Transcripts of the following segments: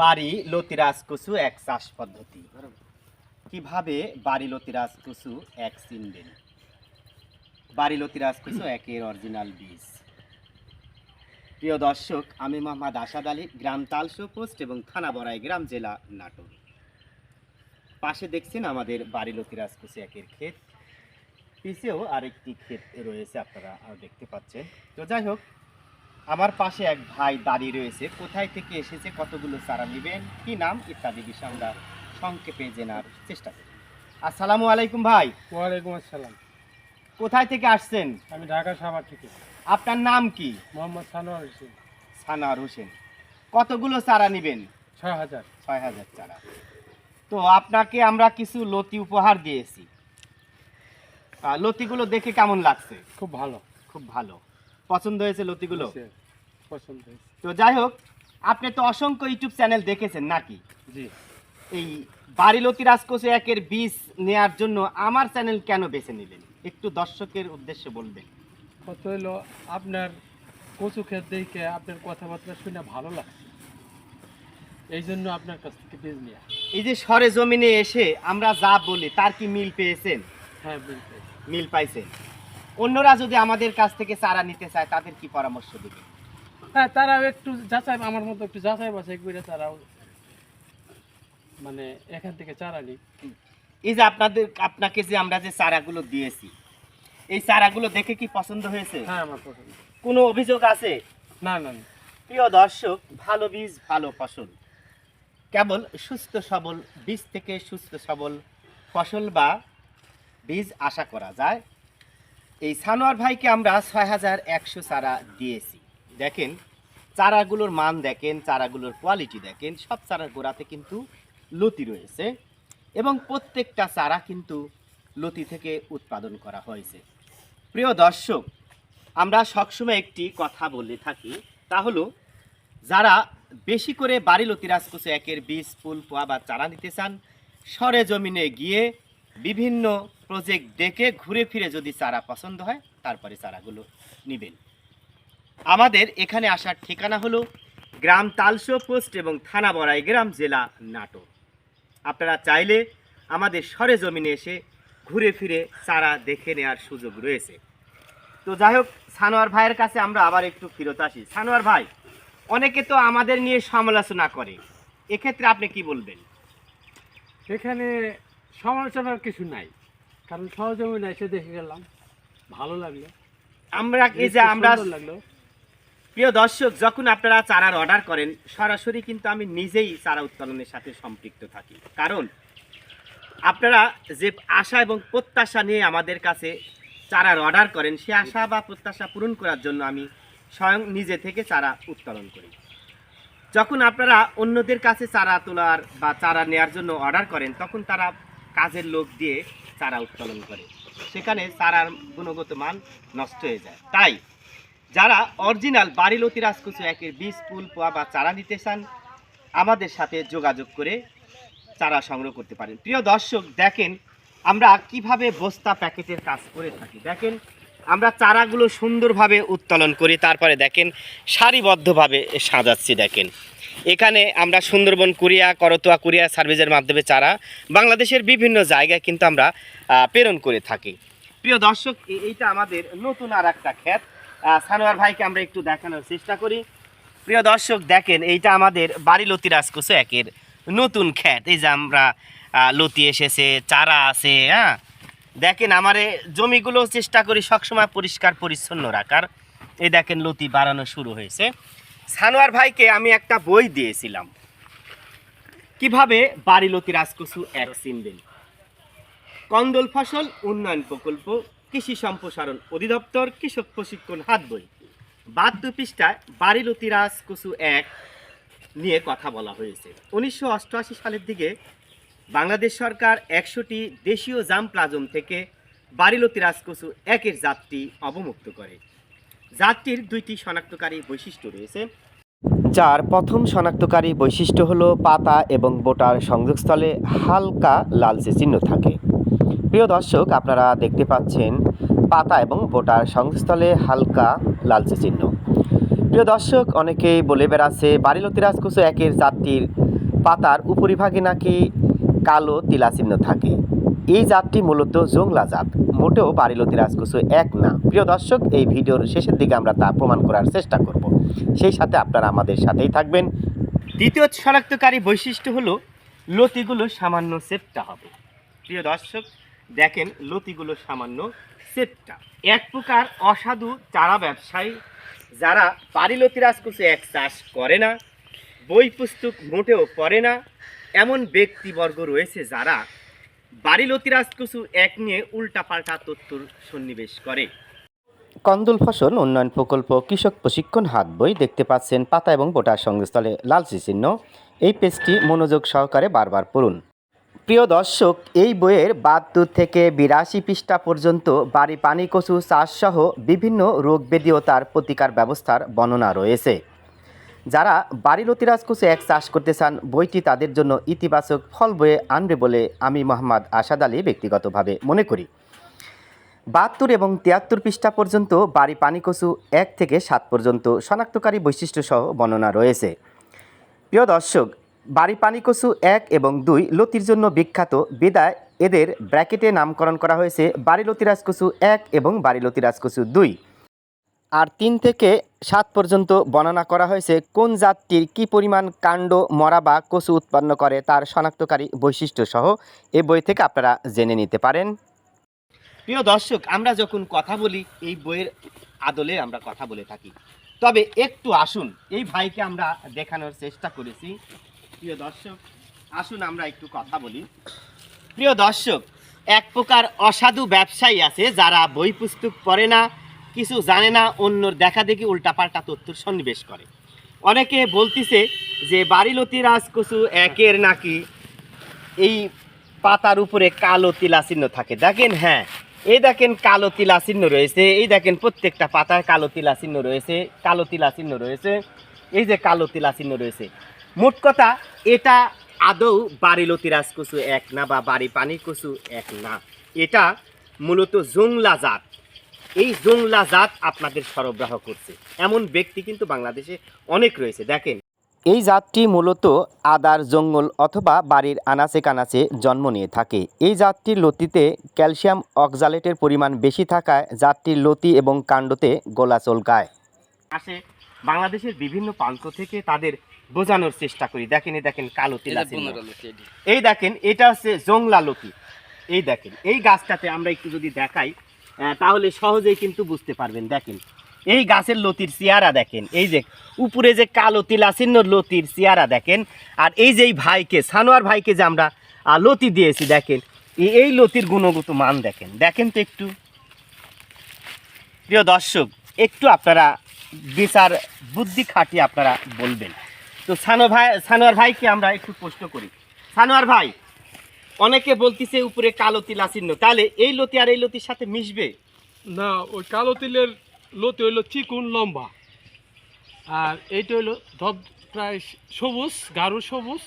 বাড়ি লতিরাজ কুসু এক চাষ পদ্ধতি। কীভাবে বাড়ি লতিরাজ কুসু এক চিনবেন বাড়ি লতিরাজ কুসু একের অরিজিনাল বীজ। প্রিয় দর্শক, আমি মোহাম্মদ আসাদ আলী, গ্রাম তালসো পোস্ট এবং থানা বড়াই গ্রাম জেলা নাটোর। পাশে দেখছেন আমাদের বাড়ি লতিরাজ কুসু একের ক্ষেত। পিছেও আরেকটি ক্ষেত রয়েছে, আপনারা দেখতে পাচ্ছেন। তো যাই হোক আমার পাশে এক ভাই দাঁড়িয়ে রয়েছে। কোথায় থেকে এসেছে কতগুলো চারা নেবেন কি নাম ইত্যাদি বিষয়ে আমরা সংক্ষেপে জানার চেষ্টা করি। আসসালামু আলাইকুম ভাই। ওয়ালাইকুম আসসালাম। কোথায় থেকে আসছেন? আমি ঢাকা সাভার থেকে। আপনার নাম কি? মোহাম্মদ সানোয়ার হোসেন। সানার হোসেন। কতগুলো চারা নেবেন? ছয় হাজার। ছয় হাজার চারা। তো আপনাকে আমরা কিছু লতি উপহার দিয়েছি। লতিগুলো দেখে কেমন লাগছে? খুব ভালো। খুব ভালো। পছন্দ হয়েছে লতিগুলো? পছন্দ হয়েছে। তো যাই হোক আপনি তো অসংখ্য ইউটিউব চ্যানেল দেখেছেন নাকি? জি। এই বাড়িলতি রাজকোষে একের বীজ নেয়ার জন্য আমার চ্যানেল কেন বেছে নিলেন? একটু দর্শকের উদ্দেশ্যে বলবেন। কত হলো আপনার কচু ক্ষেত দেখে আপনার কথাবার্তা শুনে ভালো লাগছে। এই জন্য আপনার কাছ থেকে বীজ নিয়ে। এই যে সরে জমিনে এসে আমরা যা বলি তার কি মিল পেয়েছেন? হ্যাঁ বলতে মিল পাইছেন। অন্যরা যদি আমাদের কাছ থেকে চারা নিতে চায় তাদের কি পরামর্শ দিবেন? হ্যাঁ তারাও একটু যাচাই আমার মতো একটু যাচাই বাছাই করে তারাও মানে এখান থেকে চারা নিই। এই যে আপনাদের আপনাকে যে আমরা যে চারাগুলো দিয়েছি এই চারাগুলো দেখে কি পছন্দ হয়েছে? হ্যাঁ আমার পছন্দ। কোনো অভিযোগ আছে? না না না। প্রিয় দর্শক ভালো বীজ ভালো ফসল। কেবল সুস্থ সবল বীজ থেকে সুস্থ সবল ফসল বা বীজ আশা করা যায়। এই সানোয়ার ভাইকে আমরা ছয় হাজার একশো চারা দিয়েছি। দেখেন, চারাগুলোর মান দেখেন, চারাগুলোর কোয়ালিটি দেখেন, সব চারার গোড়াতে কিন্তু লতি রয়েছে এবং প্রত্যেকটা চারা কিন্তু লতি থেকে উৎপাদন করা হয়েছে। প্রিয় দর্শক, আমরা সবসময় একটি কথা বলে থাকি, তা হলো, যারা বেশি করে বাড়ি লতিরাজ কুচু একের বীজ, ফুল পোয়া বা চারা নিতে চান, সরে জমিনে গিয়ে বিভিন্ন প্রজেক্ট দেখে ঘুরে ফিরে যদি চারা পছন্দ হয়, তারপরে চারাগুলো নেবেন। আমাদের এখানে আসার ঠিকানা হলো গ্রাম তালসো পোস্ট এবং থানা বড়াই গ্রাম জেলা নাটোর। আপনারা চাইলে আমাদের সরে জমিনে এসে ঘুরে ফিরে চারা দেখে নেওয়ার সুযোগ রয়েছে। তো যাই হোক সানোয়ার ভাইয়ের কাছে আমরা আবার একটু ফিরত আসি। সানোয়ার ভাই অনেকে তো আমাদের নিয়ে সমালোচনা করে। এক্ষেত্রে আপনি কি বলবেন? এখানে সমালোচনার কিছু নাই কারণ সহজমিনে এসে দেখে গেলাম। ভালো লাগল। আমরা এই যে আমরা লাগল। প্রিয় দর্শক, যখন আপনারা চারার অর্ডার করেন, সরাসরি কিন্তু আমি নিজেই চারা উৎপাদনের সাথে সম্পৃক্ত থাকি। কারণ, আপনারা যে আশা এবং প্রত্যাশা নিয়ে আমাদের কাছে চারার অর্ডার করেন, সে আশা বা প্রত্যাশা পূরণ করার জন্য আমি স্বয়ং নিজে থেকে চারা উৎপাদন করি। যখন আপনারা অন্যদের কাছে চারা তোলার বা চারা নেয়ার জন্য অর্ডার করেন, তখন তারা কাজের লোক দিয়ে চারা উৎপাদন করে। সেখানে চারার গুণগত মান নষ্ট হয়ে যায়। তাই যারা অরিজিনাল বাড়িলতি রাজকুচু একের বীজ, ফুল, পোয়া বা চারা নিতে চান, আমাদের সাথে যোগাযোগ করে চারা সংগ্রহ করতে পারেন। প্রিয় দর্শক, দেখেন আমরা কীভাবে বস্তা প্যাকেটের কাজ করে থাকি। দেখেন, আমরা চারাগুলো সুন্দরভাবে উত্তোলন করি, তারপরে দেখেন সারিবদ্ধভাবে সাজাচ্ছি, দেখেন। এখানে আমরা সুন্দরবন কুরিয়া, করতোয়া কুরিয়া সার্ভিসের মাধ্যমে চারা বাংলাদেশের বিভিন্ন জায়গায় কিন্তু আমরা প্রেরণ করে থাকি। প্রিয় দর্শক এইটা আমাদের নতুন আর একটা খ্যাত সানোয়ার ভাইকে আমরা একটু দেখানোর চেষ্টা করি। প্রিয় দর্শক, দেখেন, এইটা আমাদের বাড়ি লতি রাজকোষে একের নতুন খ্যাত এই যে আমরা লতি এসেছে, চারা আছে হ্যাঁ? দেখেন, আমার জমিগুলো চেষ্টা করি সবসময় পরিষ্কার, পরিচ্ছন্ন রাখার। এই দেখেন, লতি বাড়ানো শুরু হয়েছে। সানোয়ার ভাইকে আমি একটা বই দিয়েছিলাম। কীভাবে বাড়ি লতি রাজকসু এক চিনবেন কন্দল ফসল উন্নয়ন প্রকল্প কৃষি সম্প্রসারণ অধিদপ্তর কৃষক প্রশিক্ষণ হাত বই। বাদ্য পৃষ্ঠায় বাড়ি লতিরাজ কচু এক নিয়ে কথা বলা হয়েছে। উনিশশো অষ্টআশি সালের দিকে বাংলাদেশ সরকার একশোটি দেশীয় জাম প্লাজম থেকে বাড়িলতি রাজকচু একের জাতটি অবমুক্ত করে। জাতটির দুইটি শনাক্তকারী বৈশিষ্ট্য রয়েছে। যার প্রথম শনাক্তকারী বৈশিষ্ট্য হলো পাতা এবং বোটার সংযোগস্থলে হালকা লালচে চিহ্ন থাকে। প্রিয় দর্শক, আপনারা দেখতে পাচ্ছেন পাতা এবং বোটার সংস্থলে হালকা লালচে চিহ্ন। প্রিয় দর্শক, অনেকেই বলে বেড়াচ্ছে, বাড়িলতি রাজকুসু একের জাতটির পাতার উপরিভাগে নাকি কালো তিলাচিহ্ন থাকে। এই জাতটি মূলত জংলা জাত, মোটেও বাড়িলতি রাজকুসু এক না। প্রিয় দর্শক, এই ভিডিওর শেষের দিকে আমরা তা প্রমাণ করার চেষ্টা করব। সেই সাথে আপনারা আমাদের সাথেই থাকবেন। দ্বিতীয় শনাক্তকারী বৈশিষ্ট্য হলো, লতিগুলো সামান্য সেপটা হবে। প্রিয় দর্শক দেখেন লতিগুলো সামান্য সেপটা এক প্রকার অসাধু চারা ব্যবসায়ী যারা পারিলতি রাজকুচে এক চাষ করে না, বই পুস্তক মোটেও পড়ে না, এমন ব্যক্তিবর্গ রয়েছে যারা বাড়িলতি রাজকুচু এক নিয়ে উল্টাপাল্টা তথ্যর সন্নিবেশ করে। কন্দল ফসল উন্নয়ন প্রকল্প কৃষক প্রশিক্ষণ হাত বই দেখতে পাচ্ছেন পাতা এবং বোটার সংস্থলে লালচি চিহ্ন। এই পেজটি মনোযোগ সহকারে বারবার পড়ুন। প্রিয় দর্শক, এই বইয়ের বাহাত্তর থেকে বিরাশি পৃষ্ঠা পর্যন্ত বাড়ি পানি কচু চাষসহ বিভিন্ন রোগ ব্যাধি ও তার প্রতিকার ব্যবস্থার বর্ণনা রয়েছে। যারা বাড়ি লতিরাজ কচু এক চাষ করতে চান, বইটি তাদের জন্য ইতিবাচক ফল বয়ে আনবে বলে আমি মোহাম্মদ আসাদ আলী ব্যক্তিগতভাবে মনে করি। বাহাত্তর এবং তিয়াত্তর পৃষ্ঠা পর্যন্ত বাড়ি পানি কচু এক থেকে সাত পর্যন্ত শনাক্তকারী বৈশিষ্ট্যসহ বর্ণনা রয়েছে। প্রিয় দর্শক বাড়ি পানিকচু এক এবং দুই লতির জন্য বিখ্যাত। বিদায়, এদের ব্র্যাকেটে নামকরণ করা হয়েছে বাড়ি লতিরাজ কচু এক এবং বাড়ি লতিরাজ কচু দুই। আর তিন থেকে সাত পর্যন্ত বর্ণনা করা হয়েছে কোন জাতটির কী পরিমাণ কাণ্ড, মরা বা কচু উৎপন্ন করে তার শনাক্তকারী বৈশিষ্ট্য সহ এ বই থেকে আপনারা জেনে নিতে পারেন। প্রিয় দর্শক, আমরা যখন কথা বলি, এই বইয়ের আদলে আমরা কথা বলে থাকি। তবে একটু আসুন, এই ভাইকে আমরা দেখানোর চেষ্টা করেছি। প্রিয় দর্শক, আসুন আমরা একটু কথা বলি। প্রিয় দর্শক, এক প্রকার অসাধু ব্যবসায়ী আছে যারা বই পুস্তক পড়ে না, কিছু জানে না, অন্যর দেখা দেখি উল্টাপাল্টা তথ্য সন্নিবেশ করে। অনেকে বলতিছে যে, বাড়িলতি রাজকচু একের নাকি এই পাতার উপরে কালো তিলা চিহ্ন থাকে। দেখেন হ্যাঁ এই দেখেন কালো তিলা চিহ্ন রয়েছে, এই দেখেন প্রত্যেকটা পাতায় কালো তিলা চিহ্ন রয়েছে, কালো তিলা চিহ্ন রয়েছে, এই যে কালো তিলা চিহ্ন রয়েছে। মোট কথা, এটা আদৌ বাড়ি লতিরাজ কচু এক না বা বাড়ি পানি কচু এক না। এটা মূলত জংলা জাত। এই জংলা জাত আপনাদের সরবরাহ করছে। এমন ব্যক্তি কিন্তু বাংলাদেশে অনেক রয়েছে, দেখেন। এই জাতটি মূলত আদার জঙ্গল অথবা বাড়ির আনাচে কানাচে জন্ম নিয়ে থাকে। এই জাতটির লতিতে ক্যালসিয়াম অক্সালেটের পরিমাণ বেশি থাকায় জাতটির লতি এবং কাণ্ডতে গোলা চলকায়। আসে বাংলাদেশের বিভিন্ন প্রান্ত থেকে তাদের বোঝানোর চেষ্টা করি। দেখেন এই দেখেন কালো তিলা চিহ্ন। এই দেখেন এটা হচ্ছে জংলা লতি। এই দেখেন এই গাছটাতে আমরা একটু যদি দেখাই তাহলে সহজেই কিন্তু বুঝতে পারবেন। দেখেন এই গাছের লতির চেয়ারা দেখেন। এই যে উপরে যে কালো তিলাচিহ্ন লতির চেয়ারা দেখেন আর এই যে এই ভাইকে সানোয়ার ভাইকে যে আমরা লতি দিয়েছি দেখেন এই লতির গুণগত মান দেখেন। দেখেন তো একটু। প্রিয় দর্শক একটু আপনারা বিচার বুদ্ধি খাটিয়ে আপনারা বলবেন। তো সানো ভাই সানোয়ার ভাইকে আমরা একটু প্রশ্ন করি। সানোয়ার ভাই অনেকে বলতিছে উপরে কালো তিলা চিহ্ন তাহলে এই লতি আর এই লতির সাথে মিশবে? না ওই কালো তিলের লতি হইল চিকুন লম্বা। আর এইটা হইল ধব প্রায় সবুজ গাঢ় সবুজ।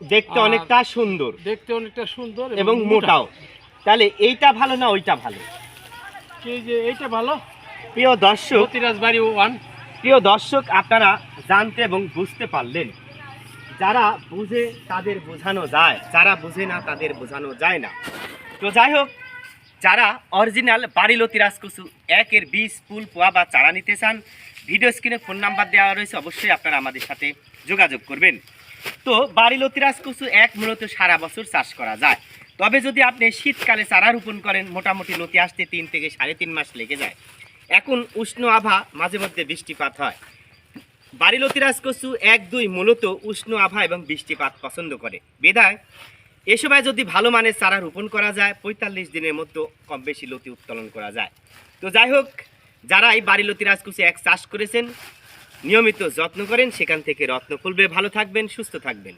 দেখতে অনেকটা সুন্দর। দেখতে অনেকটা সুন্দর এবং মোটাও। তাহলে এইটা ভালো না ওইটা ভালো? কি যে এইটা ভালো? প্রিয় দর্শক বাড়ি ওয়ান। প্রিয় দর্শক, আপনারা জানতে এবং বুঝতে পারলেন, যারা বুঝে তাদের বোঝানো যায়, যারা বুঝে না তাদের বোঝানো যায় না। তো যাই হোক, যারা অরিজিনাল বাড়িলতি রাজকুসু একের বীজ, ফুল, পোয়া বা চারা নিতে চান, ভিডিও স্ক্রিনে ফোন নাম্বার দেওয়া রয়েছে, অবশ্যই আপনারা আমাদের সাথে যোগাযোগ করবেন। তো বাড়িলতি রাজকুসু এক মূলত সারা বছর চাষ করা যায়। তবে যদি আপনি শীতকালে চারা রোপণ করেন, মোটামুটি লতি আসতে তিন থেকে সাড়ে তিন মাস লেগে যায়। এখন উষ্ণ আভা, মাঝে মধ্যে বৃষ্টিপাত হয়। বাড়ি বাড়িলতি রাজকচু এক দুই মূলত উষ্ণ আভা এবং বৃষ্টিপাত পছন্দ করে। বেদায়, এ সময় যদি ভালো মানের চারা রোপণ করা যায়, পঁয়তাল্লিশ দিনের মধ্যে কম বেশি লতি উত্তোলন করা যায়। তো যাই হোক, যারা এই বাড়িলতি রাজকুচি এক চাষ করেছেন, নিয়মিত যত্ন করেন, সেখান থেকে রত্ন খুলবে ভালো থাকবেন, সুস্থ থাকবেন।